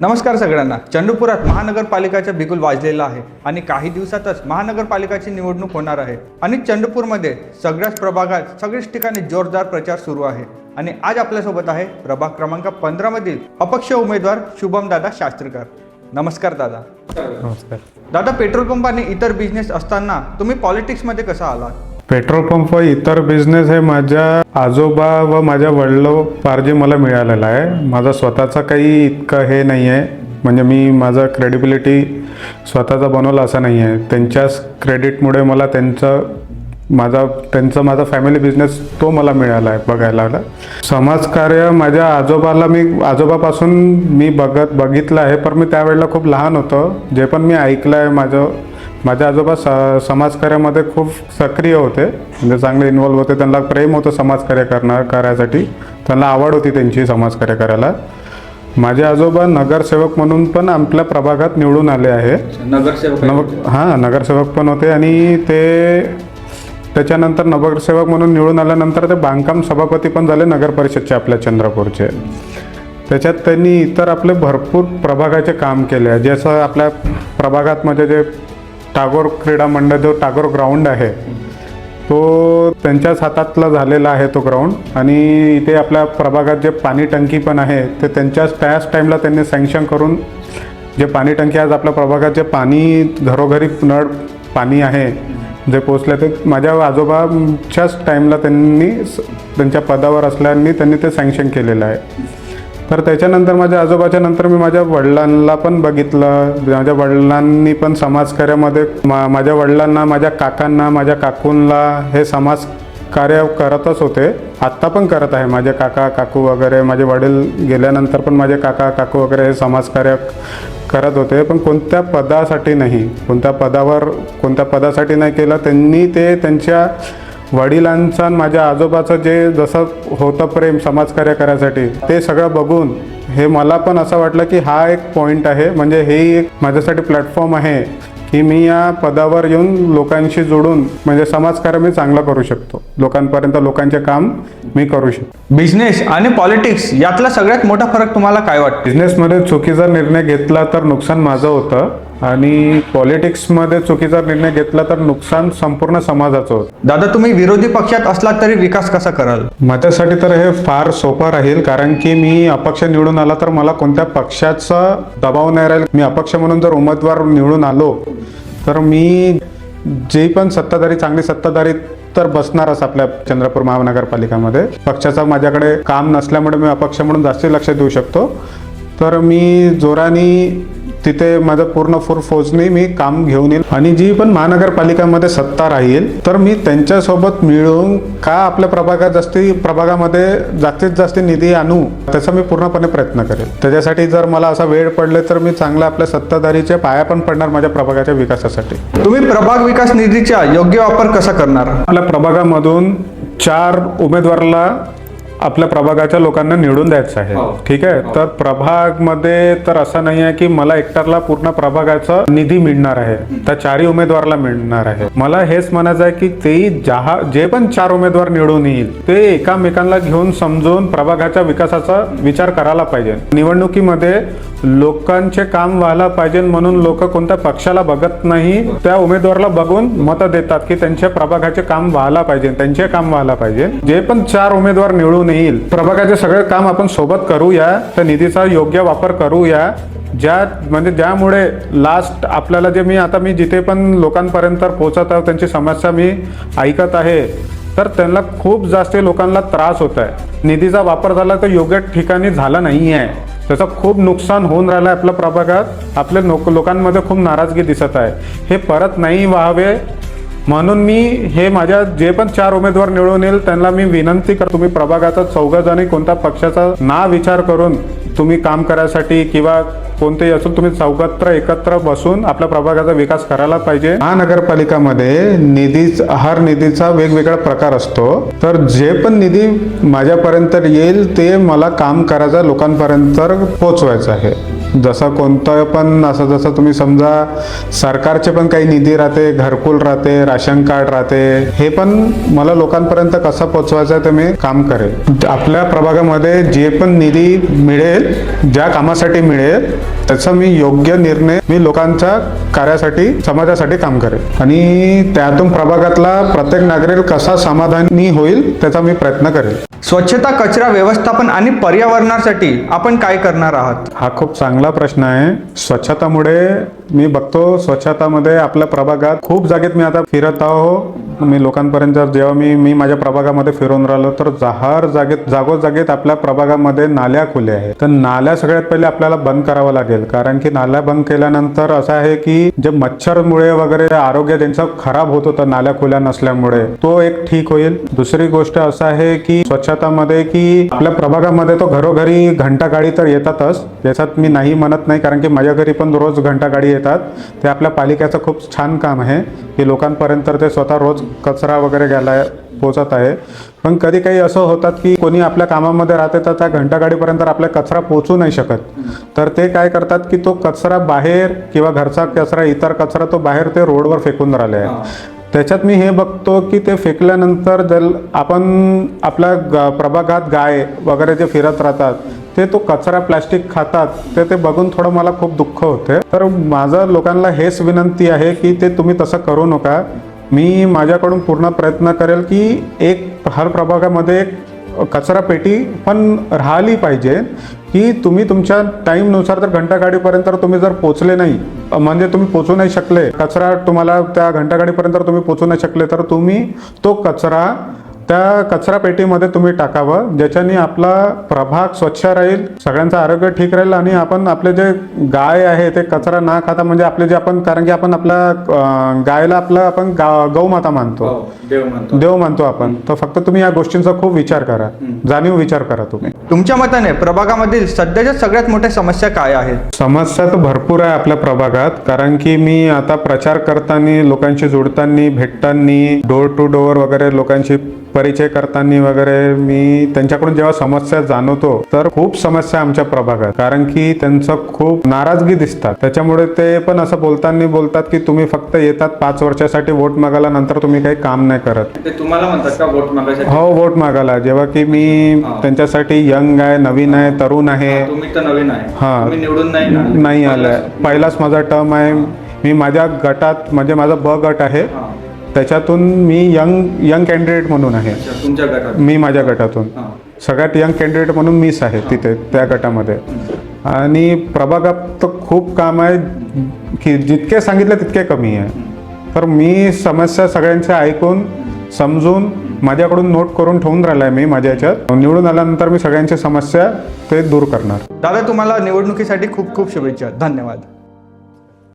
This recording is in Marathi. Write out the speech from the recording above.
नमस्कार सगळ्यांना. चंद्रपुरात महानगरपालिकाचा बिगुल वाजलेला आहे आणि काही दिवसातच महानगरपालिकाची निवडणूक होणार आहे. आणि चंद्रपूरमध्ये सगळ्याच प्रभागात सगळ्याच ठिकाणी जोरदार प्रचार सुरू आहे. आणि आज आपल्यासोबत आहे प्रभाग क्रमांक पंधरा मधील अपक्ष उमेदवार शुभम दादा शास्त्रीकर. नमस्कार दादा. नमस्कार. दादा पेट्रोल पंप आणि इतर बिझनेस असताना तुम्ही पॉलिटिक्समध्ये कसा आलात? पेट्रोल पंप व इतर बिझनेस हे माझ्या आजोबा व माझ्या वडिलोपार्जी मला मिळालेला आहे. माझा स्वतःचा काही इतकं हे नाही आहे म्हणजे मी माझा क्रेडिबिलिटी स्वतःचा बनवला असं नाही आहे त्यांच्याच क्रेडिटमुळे मला त्यांचं माझा त्यांचा माझा फॅमिली बिझनेस तो मला मिळाला आहे बघायला आला. समाजकार्य माझ्या आजोबाला मी आजोबापासून मी बघत बघितलं आहे. पण मी त्यावेळेला खूप लहान होतो. जे पण मी ऐकलं आहे माझं माझे आजोबा स समाजकार्यामध्ये खूप सक्रिय होते. म्हणजे चांगले इन्वॉल्व होते. त्यांना प्रेम होतं समाजकार्य करणार करायसाठी. त्यांना आवड होती त्यांची समाजकार्य करायला. माझे आजोबा नगरसेवक म्हणून पण आपल्या प्रभागात निवडून आले आहे. नगरसेवक नव हां नगरसेवक पण होते आणि ते त्याच्यानंतर नगरसेवक म्हणून निवडून आल्यानंतर ते बांधकाम सभापती पण झाले नगर परिषदचे आपल्या चंद्रपूरचे. त्याच्यात त्यांनी इतर आपले भरपूर प्रभागाचे काम केले. आहे जसं आपल्या प्रभागात म्हणजे जे टागोर क्रीडा मंडळ जो टागोर ग्राउंड आहे तो त्यांच्याच हातातला झालेला आहे तो ग्राउंड. आणि इथे आपल्या प्रभागात जे पाणी टंकी पण आहे ते त्यांच्याच त्याच टाईमला त्यांनी सँक्शन करून जे पाणी टंकी आज आपल्या प्रभागात जे पाणी घरोघरी नळ पाणी आहे जे पोचले ते माझ्या आजोबाच्याच टाईमला त्यांनी स- त्यांच्या पदावर असल्याने त्यांनी ते सँक्शन केलेलं आहे. तर त्याच्यानंतर माझ्या आजोबाच्या नंतर मी माझ्या वडिलांना पण बघितलं. माझ्या वडिलांनी पण समाजकार्यामध्ये मा माझ्या वडिलांना माझ्या काकांना माझ्या काकूंना हे समाज कार्य करतच होते. आत्ता पण करत आहे. माझे काका काकू वगैरे माझे वडील गेल्यानंतर पण माझे काका काकू वगैरे हे समाजकार्य करत होते. पण कोणत्या पदासाठी नाही. कोणत्या पदावर कोणत्या पदासाठी नाही केलं त्यांनी ते त्यांच्या वडिलांचं आणि माझ्या आजोबाचं जे जसं होतं प्रेम समाजकार्य करायसाठी ते सगळं बघून हे मला पण असं वाटलं की हा एक पॉईंट आहे. म्हणजे हे एक माझ्यासाठी प्लॅटफॉर्म आहे की मी या पदावर येऊन लोकांशी जोडून म्हणजे समाजकार्य मी चांगलं करू शकतो. लोकांपर्यंत लोकांचे काम मी करू शकतो. बिझनेस आणि पॉलिटिक्स यातला सगळ्यात मोठा फरक तुम्हाला काय वाटतो? बिझनेसमध्ये चुकीचा निर्णय घेतला तर नुकसान माझं होतं. आणि पॉलिटिक्समध्ये चुकीचा निर्णय घेतला तर नुकसान संपूर्ण समाजाचं होतं. दादा तुम्ही विरोधी पक्षात असलात तरी विकास कसा कराल? माझ्यासाठी तर हे फार सोपं राहील कारण की मी अपक्ष निवडून आला तर मला कोणत्या पक्षाचा दबाव नाही राहील. मी अपक्ष म्हणून जर उमेदवार निवडून आलो तर मी जे पण सत्ताधारी चांगली सत्ताधारी तर बसणारच आपल्या चंद्रपूर महानगरपालिकामध्ये. पक्षाचा माझ्याकडे काम नसल्यामुळे मी अपक्ष म्हणून जास्ती लक्ष देऊ शकतो. तर मी जोराने तिथे माझं पूर्ण फुर फौजने मी काम घेऊन येईल. आणि जी पण महानगरपालिकामध्ये सत्ता राहील तर मी त्यांच्यासोबत मिळून का आपल्या प्रभागात जास्ती प्रभागामध्ये जास्तीत जास्त निधी आणू त्याचा मी पूर्णपणे प्रयत्न करेल. त्याच्यासाठी जर मला असा वेळ पडले तर मी चांगल्या आपल्या सत्ताधारीच्या पाया पण पडणार माझ्या प्रभागाच्या विकासासाठी. तुम्ही प्रभाग विकास निधीचा योग्य वापर कसा करणार? आपल्या प्रभागामधून चार उमेदवाराला आपल्या प्रभागाच्या लोकांना निवडून द्यायचं आहे. ठीक आहे? तर प्रभागमध्ये तर असं नाही आहे की मला एकट्याला पूर्ण प्रभागाचा निधी मिळणार आहे. त्या चारही उमेदवाराला मिळणार आहे. मला हेच म्हणायचं आहे की ते जहा जे पण चार उमेदवार निवडून येईल ते एकामेकांना घेऊन समजून प्रभागाच्या विकासाचा विचार करायला पाहिजे. निवडणुकीमध्ये लोकांचे काम व्हायला पाहिजे म्हणून लोक कोणत्या पक्षाला बघत नाही त्या उमेदवाराला बघून मतं देतात की त्यांच्या प्रभागाचे काम व्हायला पाहिजे त्यांचे काम व्हायला पाहिजे. जे पण चार उमेदवार निवडून येईल. प्रभागाचे सगळे काम आपण सोबत करूया तर निधीचा योग्य वापर करूया. ज्या म्हणजे ज्यामुळे लास्ट आपल्याला जे मी आता मी जिथे पण लोकांपर्यंत पोहोचत आहे त्यांची समस्या मी ऐकत आहे. तर त्यांना खूप जास्त लोकांना त्रास होत आहे निधीचा वापर झाला तर योग्य ठिकाणी झाला नाही आहे त्याचं खूप नुकसान होऊन राहिलं आहे आपल्या प्रभागात. आपल्या लोक लोकांमध्ये खूप नाराजगी दिसत आहे. हे परत नाही व्हावे म्हणून मी हे माझ्या जे पण चार उमेदवार निवडून येईल त्यांना मी विनंती कर तुम्ही प्रभागाचा चौघाजणी कोणत्या पक्षाचा ना विचार करून तुम्ही काम करायसाठी किंवा कोणतेही असून तुम्ही चौकत्र एकत्र बसून आपल्या प्रभागाचा विकास करायला पाहिजे. महानगरपालिकामध्ये निधी आहार निधीचा वेगवेगळा प्रकार असतो. तर जे पण निधी माझ्यापर्यंत येईल ते मला काम करायचं लोकांपर्यंत पोचवायचं आहे. जसं कोणतं पण असं जसं तुम्ही समजा सरकारचे पण काही निधी राहते घरकुल राहते राशन कार्ड राहते हे पण मला लोकांपर्यंत कसं पोचवायचं आहे ते मी काम करेल. आपल्या प्रभागामध्ये जे पण निधी मिळेल ज्या कामासाठी मिळेल त्याचा मी योग्य निर्णय मी लोकांच्या कार्यासाठी समाजासाठी काम करेल. आणि त्यातून प्रभागातला प्रत्येक नागरिक कसा समाधानी होईल त्याचा मी प्रयत्न करेल. स्वच्छता कचरा व्यवस्थापन आणि पर्यावरणासाठी आपण काय करणार आहात? हा खूप चांगला प्रश्न आहे स्वच्छतामुळे मी बघतो स्वच्छतामध्ये आपल्या प्रभागात खूप जागेत मी आता फिरत आहो. मी लोकांपर्यंत जेव्हा मी मी माझ्या प्रभागामध्ये फिरून राहिलो तर हर जागेत जागोजागेत आपल्या प्रभागामध्ये नाल्या खुल्या आहेत. तर नाल्या सगळ्यात पहिले आपल्याला बंद करावं लागेल. कारण की नाल्या बंद केल्यानंतर असं आहे की जे मच्छरमुळे वगैरे आरोग्य त्यांचं खराब होत होतं नाल्या खुल्या नसल्यामुळे तो एक ठीक होईल. दुसरी गोष्ट असं आहे की स्वच्छतामध्ये की आपल्या प्रभागामध्ये तो घरोघरी घंटा गाडी तर येतातच. याच्यात मी नाही म्हणत नाही कारण की माझ्या घरी पण रोज घंटा गाडी येतात. ते आपल्या पालिकेचं खूप छान काम आहे. की लोकांपर्यंत ते स्वतः रोज कचरा वगैरे घ्यायला पोचत आहे. पण कधी काही असं होतात की कोणी आपल्या कामामध्ये राहते तर त्या घंटागाडीपर्यंत आपला कचरा पोचू नाही शकत. तर ते काय करतात की तो कचरा बाहेर किंवा घरचा कचरा इतर कचरा तो बाहेर ते रोडवर फेकून राहिले आहे. त्याच्यात मी हे बघतो की ते फेकल्यानंतर जर आपण आपल्या ग- प्रभागात गाय वगैरे जे फिरत राहतात ते तो कचरा प्लॅस्टिक खातात ते ते बघून थोडं मला खूप दुःख होते. तर माझं लोकांना हेच विनंती आहे की ते तुम्ही तसं करू नका. मी माझ्याकडून पूर्ण प्रयत्न करेल की एक हर प्रभागामध्ये एक कचरा पेटी पण राहिली पाहिजे की तुम्ही तुमच्या टाईमनुसार जर घंटागाडीपर्यंत तुम्ही जर पोचले नाही म्हणजे तुम्ही पोचू नाही शकले कचरा तुम्हाला त्या घंटागाडीपर्यंत तुम्ही पोचू नाही शकले तर तुम्ही तो कचरा त्या कचरा पेटीमध्ये तुम्ही टाकावं ज्याच्याने आपला प्रभाग स्वच्छ राहील सगळ्यांचं आरोग्य ठीक राहील आणि आपण आपले जे गाय आहे ते कचरा ना खाता म्हणजे आपले जे आपण कारण की आपण आपल्या गायला आपलं आपण गा गौमाता मानतो. देव म्हणतो देव मानतो आपण. तर फक्त तुम्ही या गोष्टींचा खूप विचार करा. जाणीव विचार करा तुम्ही. तुमच्या मताने प्रभागामधील सध्याच्या सगळ्यात मोठ्या समस्या काय आहेत? समस्या तर भरपूर आहे आपल्या प्रभागात कारण की मी आता प्रचार करताना लोकांशी जोडताना भेटताना डोर टू डोअर वगैरे लोकांशी परिचय करताना वगैरे मी त्यांच्याकडून जेव्हा समस्या जाणवतो तर खूप समस्या आमच्या प्रभागात. कारण की त्यांचं खूप नाराजगी दिसतात. त्याच्यामुळे ते पण असं बोलताना बोलतात की तुम्ही फक्त येतात पाच वर्षासाठी वोट मागायला नंतर तुम्ही काही काम नाही करत. ते तुम्हाला म्हणतात का वोट हो वोट मागायला. जेव्हा की मी त्यांच्यासाठी यंग आहे नवीन आहे तरुण आहे. तुम्ही तर नवीन आहे. हा. निवडून नाही नाही आलाय पहिलाच माझा टर्म आहे. मी माझ्या गटात म्हणजे माझा ब गट आहे. त्याच्यातून मी यंग यंग कॅन्डिडेट म्हणून आहे. अच्छा, तुमच्या गटात मी माझ्या गटातून. सगळ्यात यंग कॅन्डिडेट म्हणून मीच आहे तिथे त्या गटामध्ये. आणि प्रभागात तर खूप काम आहे की जितके सांगितले तितके कमी आहे. तर मी समस्या सगळ्यांच्या ऐकून समजून माझ्याकडून नोट करून ठेवून राहिला आहे मी माझ्या याच्यात. निवडून आल्यानंतर मी सगळ्यांची समस्या ते दूर करणार. दादा तुम्हाला निवडणुकीसाठी खूप खूप शुभेच्छा. धन्यवाद.